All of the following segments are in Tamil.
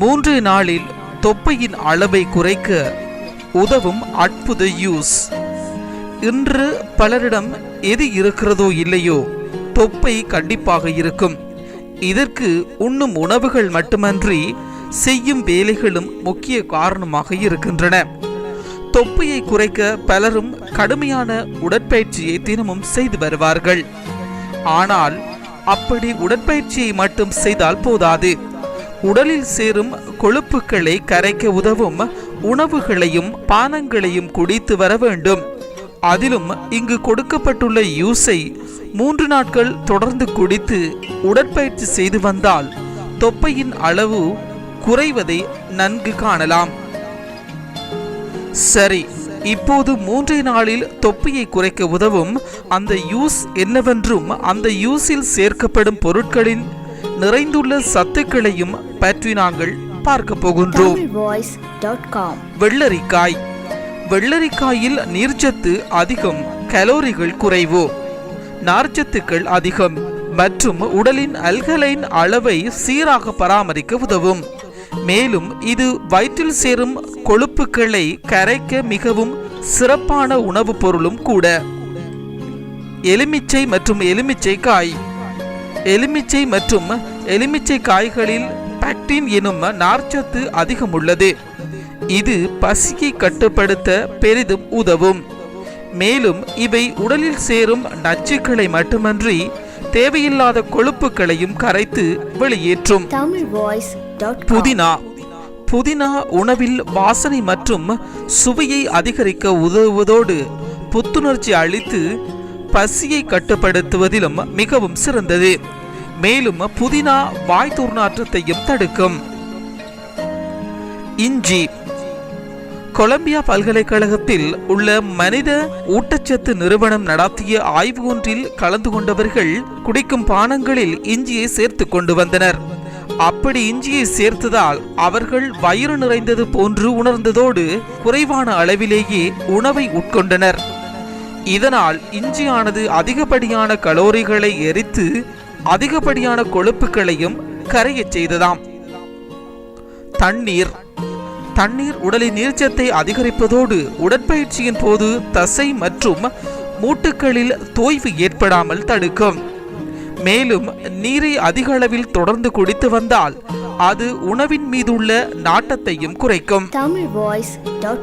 மூன்று நாளில் தொப்பையின் அளவை குறைக்க உதவும் அற்புத யூஸ். இன்று பலரிடம் எது இருக்கிறதோ இல்லையோ தொப்பை கண்டிப்பாக இருக்கும். இதற்கு உண்ணும் உணவுகள் மட்டுமன்றி செய்யும் வேலைகளும் முக்கிய காரணமாக இருக்கின்றன. தொப்பையை குறைக்க பலரும் கடுமையான உடற்பயிற்சியை தினமும் செய்து வருவார்கள். ஆனால் அப்படி உடற்பயிற்சியை மட்டும் செய்தால் போதாது. உடலில் சேரும் கொழுப்புகளை கரைக்க உதவும் உணவுகளையும் பானங்களையும் குடித்து வர வேண்டும். அதிலும் இங்கு கொடுக்கப்பட்டுள்ள யூஸை மூன்று நாட்கள் தொடர்ந்து குடித்து உடற்பயிற்சி செய்து வந்தால் தொப்பையின் அளவு குறைவதை நன்கு காணலாம். சரி இப்போது மூன்றே நாளில் தொப்பையை குறைக்க உதவும் அந்த யூஸ் என்னவென்றும் அந்த யூஸில் சேர்க்கப்படும் பொருட்களின் நிறைந்துள்ள சத்துக்களையும் பற்றி நாங்கள் பார்க்க போகின்றோம் வெள்ளரிக்காய். வெள்ளரிக்காயில் நீர்ச்சத்து அதிகம் கலோரிகள் குறைவு? நார்ச்சத்துக்கள் அதிகம் மற்றும் உடலின் அல்கலைன் அளவை சீராக பராமரிக்க உதவும். மேலும் இது வயிற்றில் சேரும் கொழுப்புகளை கரைக்க மிகவும் சிறப்பான உணவுப் பொருளும் கூட. எலுமிச்சை மற்றும் எலுமிச்சை காய் எலுமிச்சை மற்றும் எலுமிச்சை காய்களில் பக்டின் எனும் நார்ச்சத்து அதிகம் உள்ளது இது பசியை கட்டுப்படுத்த பெரிதும் உதவும். மேலும் இவை உடலில் சேரும் நச்சுக்களை மட்டுமன்றி தேவையில்லாத கொழுப்புகளையும் கரைத்து வெளியேற்றும். புதினா. புதினா உணவில் வாசனை மற்றும் சுவையை அதிகரிக்க உதவுவதோடு புத்துணர்ச்சி அளித்து பசியை கட்டுப்படுத்துவதிலும் மிகவும் சிறந்தது. மேலும் புதினா வாய் துர்நாற்றத்தையும் தடுக்கும். இஞ்சி. கொலம்பியா பல்கலைக்கழகத்தில் உள்ள மனித ஊட்டச்சத்து நிறுவனம் நடத்திய ஆய்வு ஒன்றில் கலந்து கொண்டவர்கள் குடிக்கும் பானங்களில் இஞ்சியை சேர்த்து கொண்டு வந்தனர். அப்படி இஞ்சியை சேர்த்ததால் அவர்கள் வயிறு நிறைந்தது போன்று உணர்ந்ததோடு குறைவான அளவிலேயே உணவை உட்கொண்டனர். இதனால் இஞ்சியானது அதிகப்படியான கலோரிகளை எரித்து அதிகப்படியான கொழுப்புகளையும் கரையச் செய்ததாம். தண்ணீர். தண்ணீர் உடலின் நீர்ச்சத்தை அதிகரிப்பதோடு உடற்பயிற்சியின் போது தசை மற்றும் மூட்டுகளில் தோய்வு ஏற்படாமல் தடுக்கும். மேலும் நீரை அதிக அளவில் தொடர்ந்து குடித்து வந்தால் அது உணவின் மீதுள்ள நாட்டத்தையும் குறைக்கும்.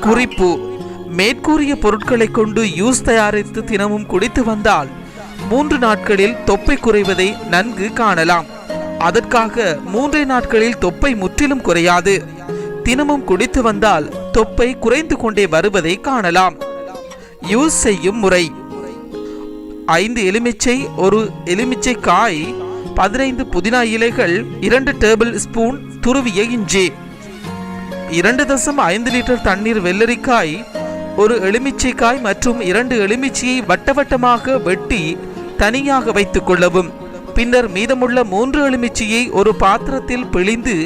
குறிப்பு மேற்கூறிய பொருட்களை கொண்டு யூஸ் தயாரித்து தினமும் குடித்து வந்தால் மூன்று நாட்களில் தொப்பை குறைவதை நன்கு காணலாம். அதற்காக மூன்றே நாட்களில் தொப்பை முற்றிலும் குறையாது. தினமும் குடித்து வந்தால் தொப்பை குறைந்து கொண்டே வருவதை காணலாம். யூஸ் செய்யும் முறை. ஐந்து எலுமிச்சை ஒரு எலுமிச்சை காய் பதினைந்து புதினா இலைகள் இரண்டு டேபிள் ஸ்பூன் துருவிய இஞ்சி. இரண்டு தசம் ஐந்து லிட்டர் தண்ணீர் வெள்ளரிக்காய் ஒரு எலுமிச்சைக்காய் மற்றும் இரண்டு எலுமிச்சையை வட்டவட்டமாக வெட்டி தனியாக வைத்துக் கொள்ளவும். பின்னர் மீதமுள்ள மூன்று எலுமிச்சையை ஒரு பாத்திரத்தில் பிழிந்து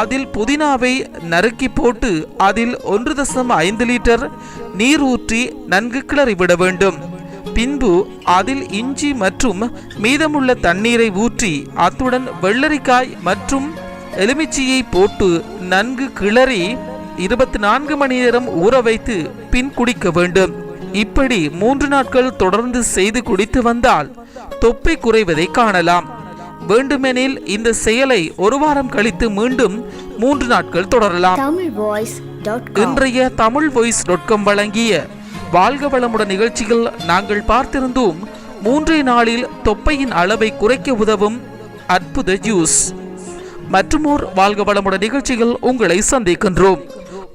அதில் புதினாவை நறுக்கி போட்டு அதில் ஒன்று தசம் ஐந்து லிட்டர் நீர் ஊற்றி நன்கு கிளறிவிட வேண்டும். பின்பு அதில் இஞ்சி மற்றும் மீதமுள்ள தண்ணீரை ஊற்றி அத்துடன் வெள்ளரிக்காய் மற்றும் எலுமிச்சையை போட்டு நன்கு கிளறி இருபத்தி நான்கு மணி நேரம் ஊற வைத்து பின் குடிக்க வேண்டும். இப்படி மூன்று நாட்கள் தொடர்ந்து செய்து குடித்து வந்தால் தொப்பை குறைவதை காணலாம். வேண்டுமெனில் இந்த செயலை ஒரு வாரம் கழித்து மீண்டும் மூன்று நாட்கள் தொடரலாம். இன்றைய தமிழ் வாய்ஸ் டாட் வழங்கிய வாழ்க வளமுடன் நிகழ்ச்சியில் நாங்கள் பார்த்திருந்தோம். மூன்றே நாளில் தொப்பையின் அளவை குறைக்க உதவும் அற்புத ஜூஸ். மற்றுமோர் வாழ்க வளமுடன் நிகழ்ச்சியில் உங்களை சந்திக்கின்றோம்.